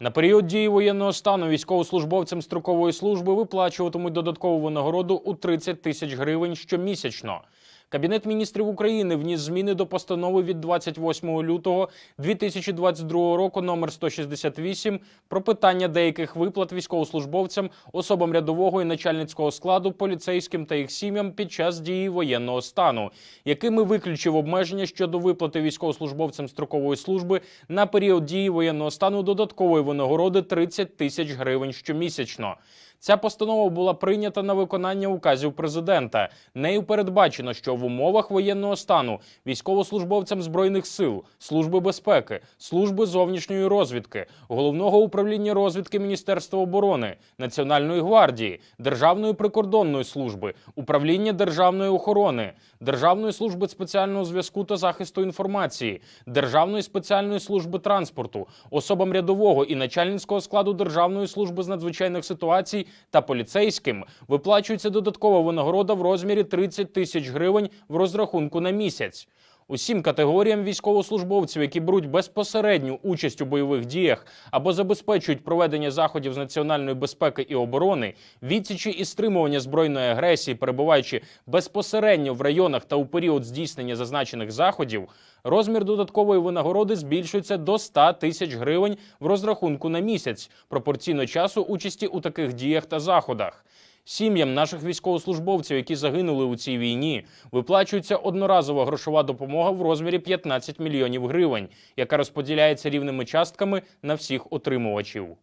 На період дії воєнного стану військовослужбовцям строкової служби виплачуватимуть додаткову винагороду у 30 тисяч гривень щомісячно. Кабінет міністрів України вніс зміни до постанови від 28 лютого 2022 року номер 168 про питання деяких виплат військовослужбовцям, особам рядового і начальницького складу, поліцейським та їх сім'ям під час дії воєнного стану, якими виключив обмеження щодо виплати військовослужбовцям строкової служби на період дії воєнного стану додаткової винагороди 30 тисяч гривень щомісячно. Ця постанова була прийнята на виконання указів президента. Нею передбачено, що в умовах воєнного стану військовослужбовцям збройних сил, служби безпеки, служби зовнішньої розвідки, головного управління розвідки Міністерства оборони, Національної гвардії, Державної прикордонної служби, управління державної охорони, Державної служби спеціального зв'язку та захисту інформації, Державної спеціальної служби транспорту, особам рядового і начальницького складу Державної служби з надзвичайних ситуацій та поліцейським виплачується додаткова винагорода в розмірі 30 тисяч гривень в розрахунку на місяць. Усім категоріям військовослужбовців, які беруть безпосередню участь у бойових діях або забезпечують проведення заходів з національної безпеки і оборони, відсічі і стримування збройної агресії, перебуваючи безпосередньо в районах та у період здійснення зазначених заходів, розмір додаткової винагороди збільшується до 100 тисяч гривень в розрахунку на місяць, пропорційно часу участі у таких діях та заходах. Сім'ям наших військовослужбовців, які загинули у цій війні, виплачується одноразова грошова допомога в розмірі 15 мільйонів гривень, яка розподіляється рівними частками на всіх отримувачів.